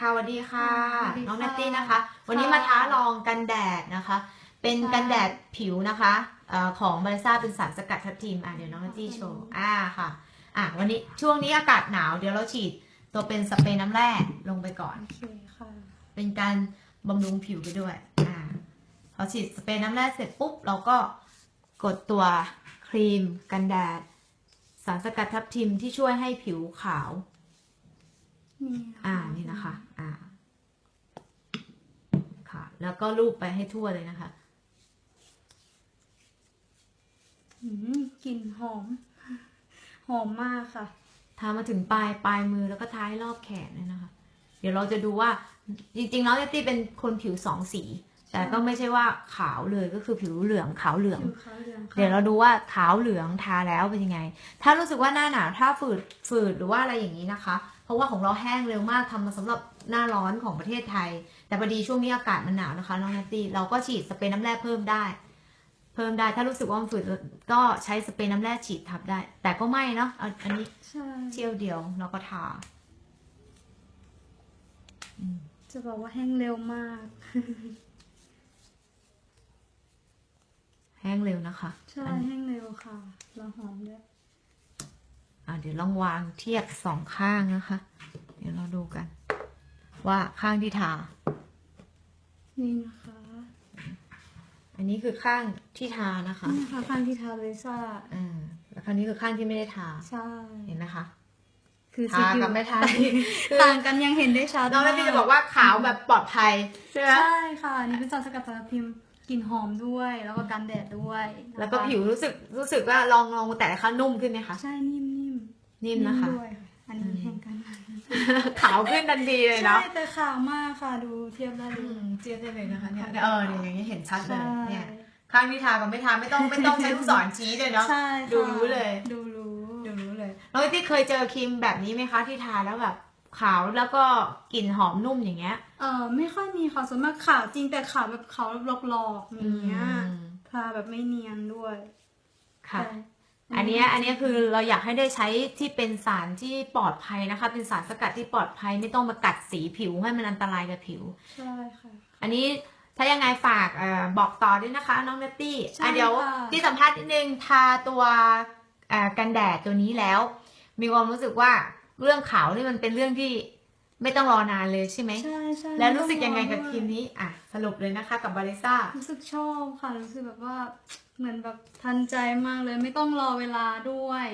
ค่ะสวัสดีค่ะ สวัสดีค่ะ น้องนัตตี้นะคะ วันนี้มาท้าลองกันแดดนะคะ เป็นใช่กันแดดผิวนะคะเออของบาริซ่าเป็นสารสกัดทับทิมอะเดี๋ยวน้องนัตตี้โชว์อ่าค่ะอะวันนี้ช่วงนี้อากาศหนาวเดี๋ยวเราฉีดตัวเป็นสเปรย์น้ำแร่ลงไปก่อน โอเคค่ะ เป็นการบำรุงผิวไปด้วย อ่า พอฉีดสเปรย์น้ำแร่เสร็จปุ๊บ เราก็กดตัวครีมกันแดด สารสกัดทับทิมที่ช่วยให้ผิวขาวนี่ อ่านี่นะคะ อ่า ค่ะ แล้วก็ลูบไปให้ทั่วเลยนะคะอืมกลิ่นหอม หอมมากค่ะทามาถึงปลายปลายมือแล้วก็ท้ายรอบแขนเลยนะคะ เดี๋ยวเราจะดูว่า จริงๆแล้วเนตตี้เป็นคนผิวสองสี แต่ก็ไม่ใช่ว่าขาวเลยก็คือผิวเหลืองขาวเหลืองผิวขาวเหลืองค่ะเดี๋ยวเราดูว่าขาวเหลืองทาแล้วเป็นยังไง ถ้ารู้สึกว่าหน้าหนาวถ้าฝืดฝืดหรือว่าอะไรอย่างนี้นะคะ เพราะว่าของเราแห้งเร็วมากทำมาสำหรับหน้าร้อนของประเทศไทย แต่พอดีช่วงนี้อากาศมันหนาวนะคะน้องนัตตี้เราก็ฉีดสเปรย์น้ำแร่เพิ่มได้ เพิ่มได้ถ้ารู้สึกว่ามันฝืดก็ใช้สเปรย์น้ำแร่ฉีดทับได้ แต่ก็ไม่เนาะเอาอันนี้ใช่เที่ยวเดียวเราก็ทาอืมจะบอกว่าแห้งเร็วมาก แห้งเร็วนะคะ ใช่อันแห้งเร็วค่ะแล้วหอมด้วยอะเดี๋ยวลองวางเทียบสองข้างนะคะ เดี๋ยวเราดูกัน ว่าข้างที่ทา นี่นะคะ อันนี้คือข้างที่ทานะคะนี่ค่ะข้างที่ทาเลยซ่าอ่าแล้วคราวนี้คือข้างที่ไม่ได้ทา ใช่ เห็นไหมคะคือทากับไม่ทาคือต่างกันยังเห็นได้ชัดน้องแม่พี่จะบอกว่าขาวแบบปลอดภัยใช่ไหมใช่ค่ะอันนี่เป็นสารสกัดสารพิมพ์ กลิ่นหอมด้วย แล้วก็กันแดดด้วยนะคะแล้วก็ผิวรู้สึกรู้สึกว่าลองลองแต่ละครั้งนุ่มขึ้นไหมคะใช่นิ่มนิ่มนิ่มนะคะ ด้วยค่ะอันนี้แห้งกันขาวขึ้นทันทีเลยใช่เนาะแต่ขาวมากค่ะดูเทียบได้เลอืยมเจียบได้เลยนะคะเนี่ยเออเนี่ยอย่างนี้เห็นชัดเลยใช่เนี่ยข้างที่ทากับไม่ทาไม่ต้องไม่ต้องใช้ลูกศรชี้เลยเนาะ ใช่ค่ะดูรู้เลย ดูรู้ ดูรู้เลยน้องที่เคยเจอครีมแบบนี้ไหมคะที่ทาแล้วแบบ ขาวแล้วก็กลิ่นหอมนุ่มอย่างเงี้ย เออไม่ค่อยมีค่ะส่วนมากขาวจริงแต่ขาวแบบขาวหลอกๆอย่างเงี้ยอืมทาแบบไม่เนียนด้วยค่ะแต่อันเนี้ยอันเนี้ยคือเราอยากให้ได้ใช้ที่เป็นสารที่ปลอดภัยนะคะ เป็นสารสกัดที่ปลอดภัยไม่ต้องมากัดสีผิวให้มันอันตรายกับผิว ใช่ค่ะ อันนี้ถ้ายังไงฝากเออบอกต่อด้วยนะคะ น้องเนตตี้ใช่อะเดี๋ยวค่ะที่สัมภาษณ์นิดนึงทาตัวเอ่อกันแดดตัวนี้แล้ว มีความรู้สึกว่า เรื่องขาวนี่มันเป็นเรื่องที่ไม่ต้องรอนานเลยใช่ไหมใช่ใช่แล้วรู้สึกยังไงกับด้วครีมนี้ อะ สรุปเลยนะคะ กับบาริซ่ารู้สึกชอบค่ะ รู้สึกแบบว่าเหมือนแบบทันใจมากเลย ไม่ต้องรอเวลาด้วย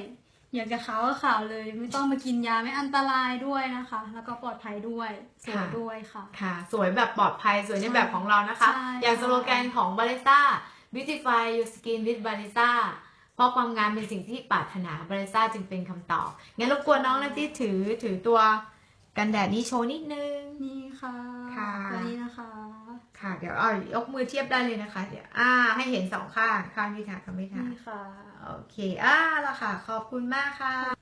อยากจะขาวก็ขาวเลย ไม่ต้องมากินยาไม่อันตรายด้วยนะคะ แล้วก็ปลอดภัยด้วยสวยค่ะด้วยค่ะ ค่ะ สวยแบบปลอดภัยสวยในแบบของเรานะคะใช่อย่างสโลแกนของบาริซ่า beautify your skin with Barista เพราะความงามเป็นสิ่งที่ปรารถนาบาริซ่าจึงเป็นคำตอบ งั้นรบกวนน้องนะที่ถือถือตัวกันแดดนี้โชว์นิดนึง นี่ค่ะค่ะตัวนี้นะคะ ค่ะ เดี๋ยวเอายกมือเทียบได้เลยนะคะ เดี๋ยวอ่า ให้เห็นสองข้าง ข้างที่ทากับไม่ทานี่ค่ะ โอเค อ่าแล้วค่ะ ขอบคุณมากค่ะ